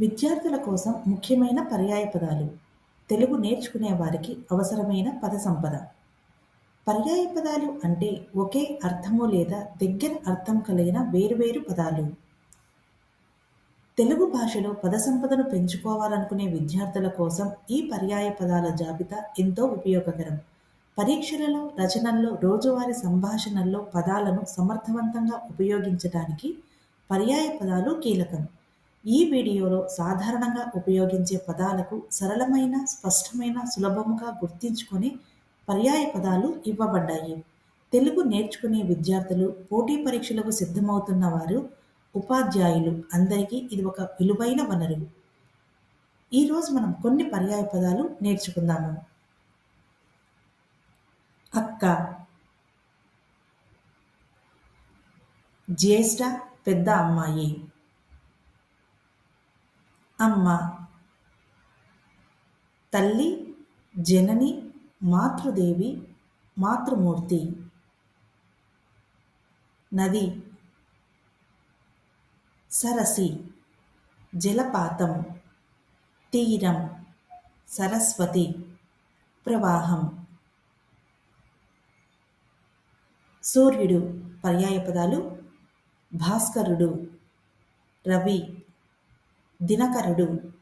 విద్యార్థుల కోసం ముఖ్యమైన పర్యాయ పదాలు. తెలుగు నేర్చుకునే వారికి అవసరమైన పద సంపద. పర్యాయ పదాలు అంటే ఒకే అర్థము లేదా దగ్గర అర్థం కలిగిన వేరువేరు పదాలు. తెలుగు భాషలో పద సంపదను పెంచుకోవాలనుకునే విద్యార్థుల కోసం ఈ పర్యాయ పదాల జాబితా ఎంతో ఉపయోగకరం. పరీక్షలలో రచనల్లో రోజువారీ సంభాషణల్లో పదాలను సమర్థవంతంగా ఉపయోగించడానికి పర్యాయ పదాలు కీలకం. ఈ వీడియోలో సాధారణంగా ఉపయోగించే పదాలకు సరళమైన స్పష్టమైన సులభముగా గుర్తించుకొని పర్యాయ పదాలు ఇవ్వబడ్డాయి. తెలుగు నేర్చుకునే విద్యార్థులు పోటీ పరీక్షలకు సిద్ధమవుతున్న వారు ఉపాధ్యాయులు అందరికీ ఇది ఒక విలువైన వనరు. ఈరోజు మనం కొన్ని పర్యాయ పదాలు నేర్చుకుందాము. అక్క జ్యేష్ఠ పెద్ద అమ్మాయి. అమ్మ. తల్లి జనని మాతృదేవి మాతృమూర్తి. నది. సరసి. జలపాతం. తీరం. సరస్వతి. ప్రవాహం. సూర్యుడు. పర్యాయపదాలు భాస్కరుడు. రవి. దినకరుడు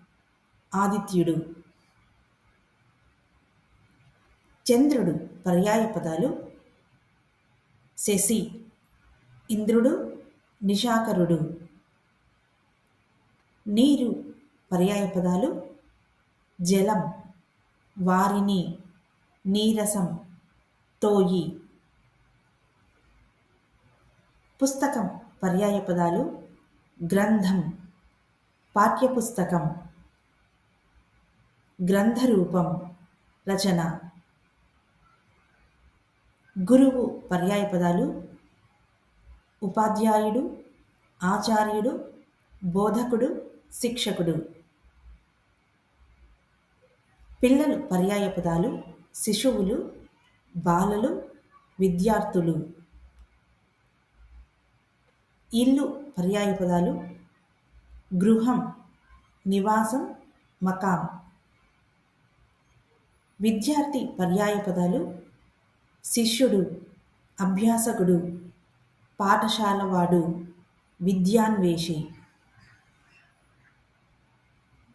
ఆదిత్యుడు చంద్రుడు పర్యాయ పదాలు శశి ఇంద్రుడు నిషాకరుడు నీరు పర్యాయ పదాలు జలం వారిని నీరసం తోయి. పుస్తకం పర్యాయ పదాలు గ్రంథం. పాఠ్యపుస్తకం. గ్రంథరూపం. రచన. గురువు పర్యాయ పదాలు ఉపాధ్యాయుడు ఆచార్యుడు బోధకుడు శిక్షకుడు. పిల్లలు పర్యాయ పదాలు శిశువులు బాలలు విద్యార్థులు. ఇల్లు పర్యాయ పదాలు గృహం నివాసం మకాం. విద్యార్థి పర్యాయ పదాలు శిష్యుడు అభ్యాసకుడు పాఠశాలవాడు విద్యాన్వేషి.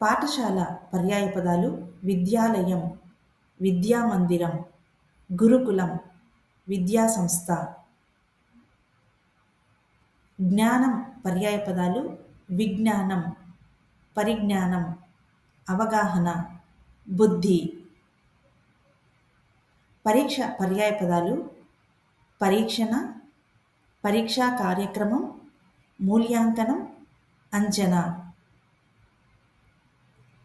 పాఠశాల పర్యాయ పదాలు విద్యాలయం విద్యామందిరం గురుకులం విద్యాసంస్థ. జ్ఞానం పర్యాయ పదాలు విజ్ఞానం పరిజ్ఞానం అవగాహన బుద్ధి. పరీక్ష పర్యాయ పదాలు పరీక్షణ పరీక్షా కార్యక్రమం మూల్యాంకనం అంచనా.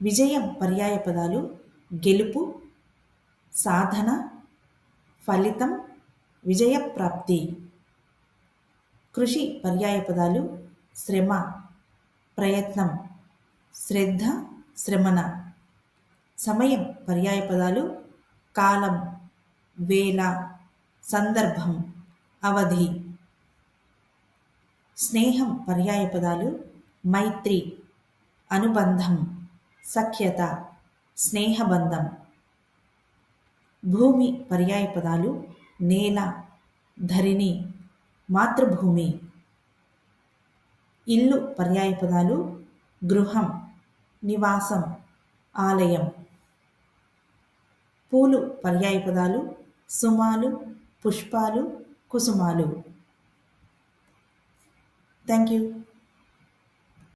విజయం పర్యాయ పదాలు గెలుపు సాధన ఫలితం విజయప్రాప్తి. కృషి పర్యాయ పదాలు శ్రమ. ప్రయత్నం శ్రద్ధ శ్రమణ. సమయం పర్యాయ పదాలు కాలం వేళ సందర్భం అవధి. స్నేహం పర్యాయ పదాలు మైత్రి అనుబంధం సఖ్యత స్నేహబంధం. భూమి పర్యాయ పదాలు నేల ధరిణి మాతృభూమి. ఇల్లు పర్యాయ పదాలు గృహం నివాసం ఆలయం. పూలు పర్యాయ పదాలు సుమాలు పుష్పాలు కుసుమాలు. Thank you